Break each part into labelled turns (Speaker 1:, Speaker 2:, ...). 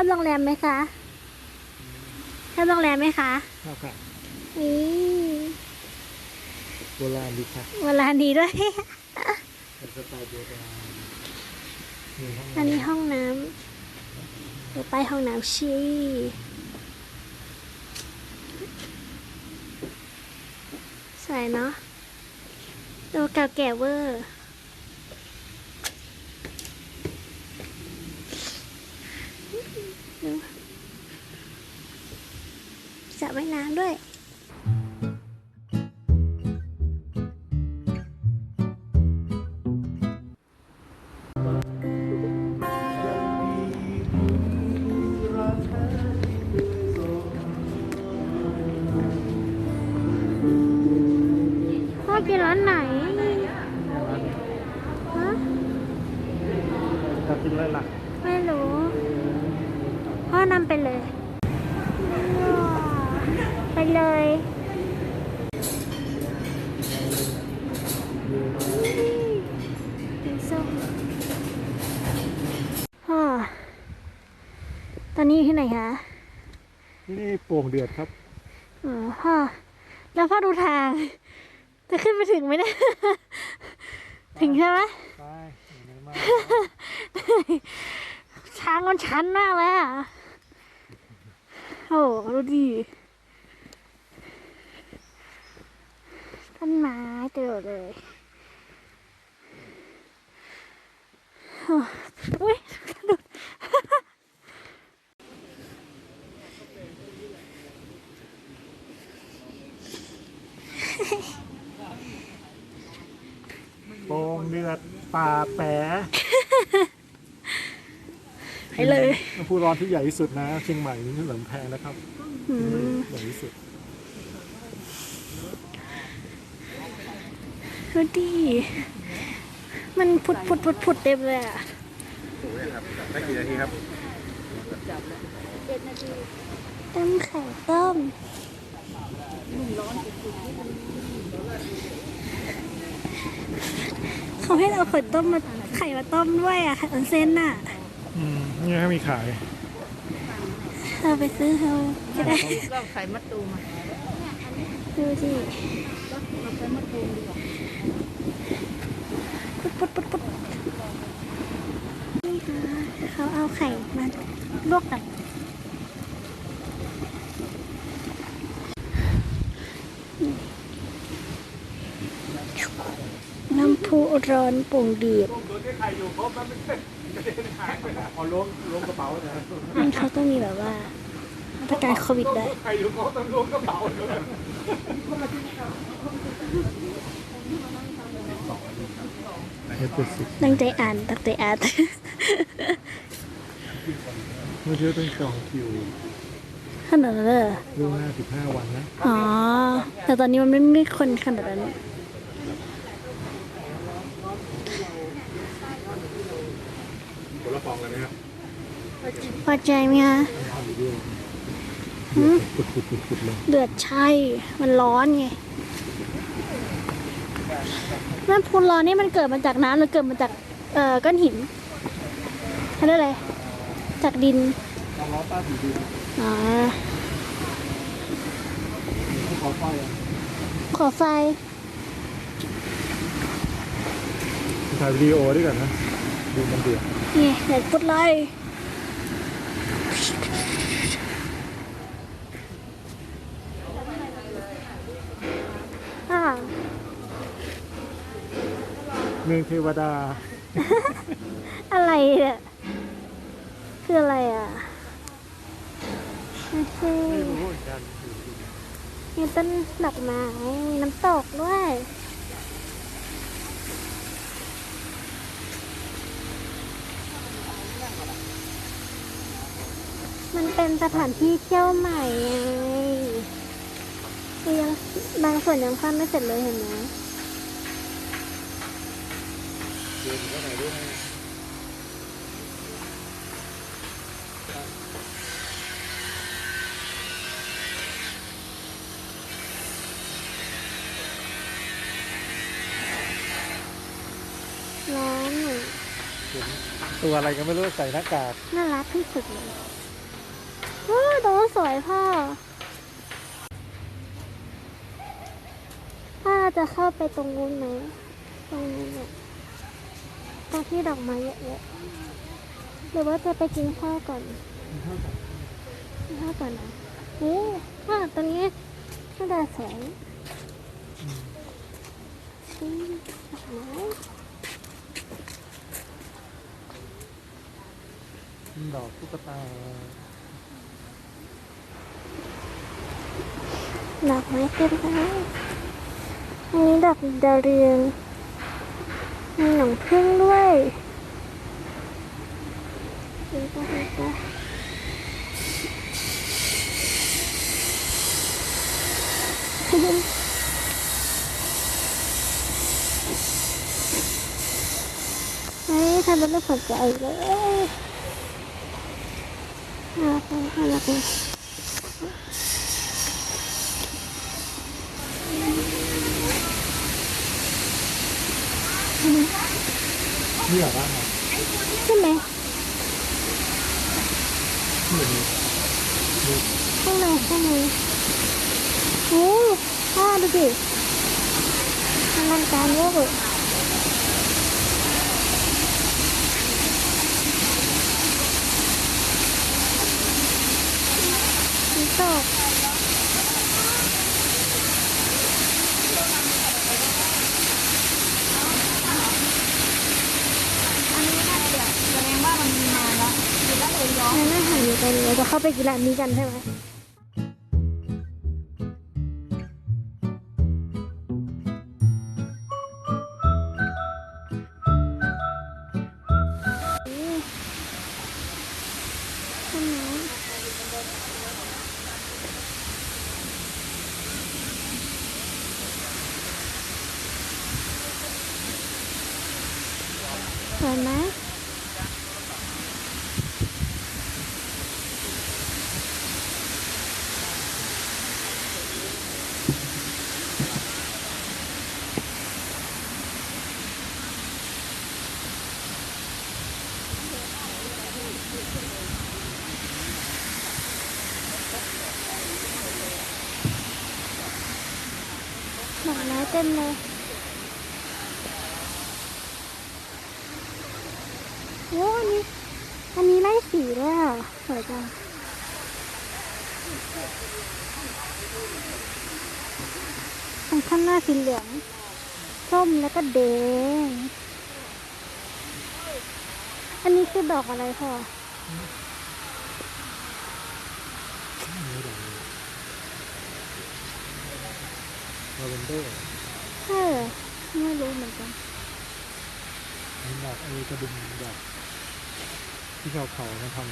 Speaker 1: อบโรงแรมไหมคะชอบโรงแรมไหมคะ
Speaker 2: ครับค่ะ
Speaker 1: นี่
Speaker 2: โบราณดีค่ะ
Speaker 1: เวลาดีด้วย
Speaker 2: เป็นสไตล์โบราณมีห้อง
Speaker 1: อันนี้ห้องน้ำเดี๋ยวไปห้องน้ำชีสวยเนาะดูเก่าแก่เวอร์ดูสระว่ายน้ำ ด้วย นนี้
Speaker 2: อ
Speaker 1: ยู่ที่ไหนคะ
Speaker 2: นี่โป่งเดือดครับ
Speaker 1: อ๋อพ่อแล้วพ่อดูทาง จะขึ้นไปถึงไหมเนี่ยถึงใช่ไหม
Speaker 2: ไปอยู่ในมาก
Speaker 1: ช้างมันชันมากเลยอะโอ้โหดูดิต้นไม้เต็มไปหมดเลยโอ้อุ้ยดู
Speaker 2: โป่งเดือดป่าแปะ
Speaker 1: ไปเลย
Speaker 2: น้ำพุร้อนที่ใหญ่ที่สุดนะเชียงใหม่นี่เหลิมแพงนะครับ
Speaker 1: อืม
Speaker 2: ใหญ่ที่สุด
Speaker 1: ดูดิมันผุดผุดผุดผุดเต็มเลยอะ
Speaker 2: ได้กี่นาทีครับ
Speaker 1: ต้มไข่ต้ม เขาให้เราเปิดต้มมาไข่มาต้มด้วยอะไข่ออนเซนน่ะ
Speaker 2: อืมนี่ให้มีขาย
Speaker 1: เราไปซื้อเขาก็ได้
Speaker 3: ก็ไข่มะตูมอะ
Speaker 1: ดูสิ
Speaker 3: เราไข่มะตูมดีกว่า
Speaker 1: ปุดปุดปุดปุดนี่ค่ะเขาเอาไข่มาลวกกันน้ำพุ ร้อนปุ่งเดือด
Speaker 2: พอล้วงล้วงกระเป๋านะ
Speaker 1: มันเขาต้องมีแบบว่ามาตรการโควิดได้วย
Speaker 2: ใครอยู่ก็ต้องล้วงกระเป๋าเลยเฮ็ดเจ็ดสิบ
Speaker 1: ตั้งใจอ่านตั้งใจอ่าน
Speaker 2: เมื่อเช้าต้องจองคิว
Speaker 1: ขนาดนั้นเลยเหรอ
Speaker 2: ล่วงหน้าสิบห้าวันนะ
Speaker 1: อ๋อ แต่ตอนนี้มันไม่ไม่คนขนาดนั้น
Speaker 2: คนละฟองเลยไหมครับ
Speaker 1: พอใจไหมคะ
Speaker 2: ทำด้วย
Speaker 1: หืม
Speaker 2: ปุดปุดปุดปุดเลย
Speaker 1: เดือดใช่ มันร้อนไงน้ำพุร้อนนี่มันเกิดมาจากน้ำหรือเกิดมาจากเอ่อก้อนหินเขาเรียกอะไรจากดิน
Speaker 2: ต้องล้อป้าผีดี
Speaker 1: อ๋อ
Speaker 2: ต้องขอไฟอะ
Speaker 1: ขอไฟ
Speaker 2: ถ่ายวิดีโอด้วยกันนะ ดูมันเดือด
Speaker 1: นี่เดือดพุดเลยอ่า
Speaker 2: เมืองเทวดา
Speaker 1: อะไรเนี่ยคืออะไรอะไม่ใช่
Speaker 2: ไม่รู้เหมือนกัน
Speaker 1: มีต้นดอกไม้มีน้ำตกด้วย เป็นสถานที่เที่ยวใหม่ไงคือยังบางส่วนยังสร้างไม่เสร็จเลยเห็นไหม
Speaker 2: เดินก็ไหนด้วย
Speaker 1: ร้อนอะ
Speaker 2: ตัวอะไรก็ไม่รู้ใส่หน้ากาก
Speaker 1: น่ารักที่สุดเลย วยพ่อ พ่อจะเข้าไปตรงนู้นไหม ตรงนู้นเนี่ยตรงที่ดอกไม้เยอะๆหรือว่าจะไปกินข้าวก่อนกินข้าวก่อนนะเอ๊ะว่าตรงนี้น่าจะสวยดอกไม้
Speaker 2: ดอกตุ๊กตา
Speaker 1: ดอกไม้เต็มเลยอันนี้ดอกดาวเรืองมีหนองพึ่งด้วยดูไปดูไปเฮ้ยทำเป็นไม่สนใจเลยน่ารักน่ารัก เหี่
Speaker 2: ยวไใช่
Speaker 1: ไหมข้างในข้างในโอ้ผ้าดูสิทำงานการเยอะเลยตก
Speaker 3: อันนี้น่าจะแสดงว่ามันมีนานแล้วอยู่ด้านเลยย้อน
Speaker 1: เดี๋ยวจะเข้าไปกินร้านนี้กันใช่ไหม ต็มเลยโอ้อันนี้อันนี้ไล่สีด้วยอะสวยจังตรงข้างหน้าสีเหลือง ส้มแล้วก็แดง อันนี้คือดอกอะไรพ่อ
Speaker 2: ลาเวนเดอร์
Speaker 1: ช่เหรอไม่รู้เหมือนกัน
Speaker 2: นี่ดอกไอ้กระดุมดอกที่เขาเขามาทำ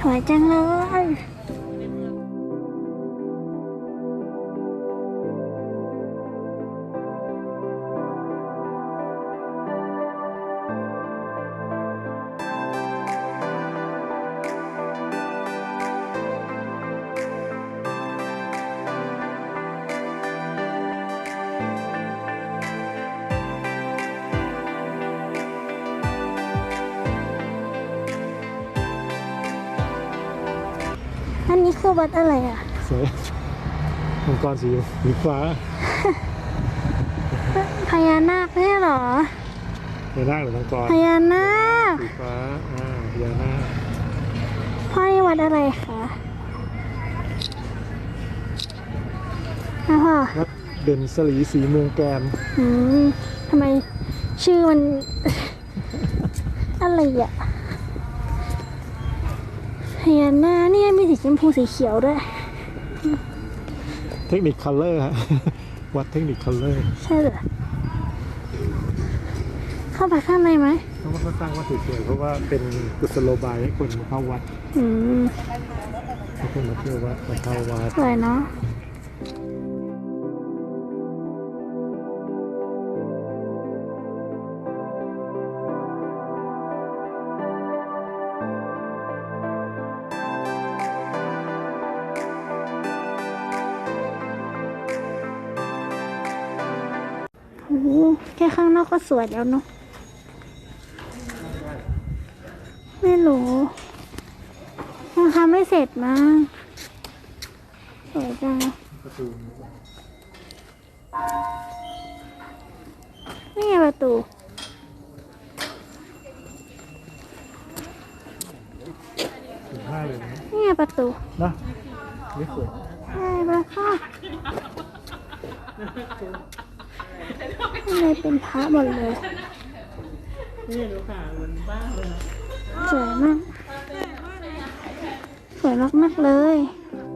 Speaker 1: สวยจังเลย อันนี้คือวัดอะไรอะ
Speaker 2: สวยมังกรสีสีฟ้า
Speaker 1: พญานาคไม่ใช่เหรอ
Speaker 2: เห็นหน้าหรือมังกร
Speaker 1: พญานาค
Speaker 2: สีฟ้าอ่าพญานาค
Speaker 1: พ่อนี่วัดอะไรคะนะพ่อ
Speaker 2: วัดเด่นสลีสีเมืองแกน
Speaker 1: อืมทำไมชื่อมัน อะไรอะพ ญานาคเนี่ยมีสีชมพูสีเขียวด้วย
Speaker 2: เทคนิคคัลเลอร์ฮะ วัดเทคนิคคัลเลอร์
Speaker 1: ใช่เหรอเข้าไปข้างในไหม
Speaker 2: เพราะว่าเขาสร้างวัดสวยๆเพราะว่าเป็นกุศโลบายให้คนมาเข้าวัด
Speaker 1: อืม
Speaker 2: ให้คนมาเที่ยววัดมาเข้าวัด
Speaker 1: สวยเนาะ แค่ข้างนอกก็สวยแล้วเนาะไม่รู้ยังทำไม่เสร็จมั้งสวยจัง
Speaker 2: ประตูนี้
Speaker 1: นี่ไงประตู
Speaker 2: ถึงห้าเลยนะ
Speaker 1: นี่ไงประตู
Speaker 2: นะไม่สวย
Speaker 1: ใช่ปะค่ะ ข้างในเป็นพระหมดเลย
Speaker 4: นี่ดูค่ะเหมือนบ้านเลยนะ
Speaker 1: สวยมาก สวยมากๆเลย
Speaker 2: เ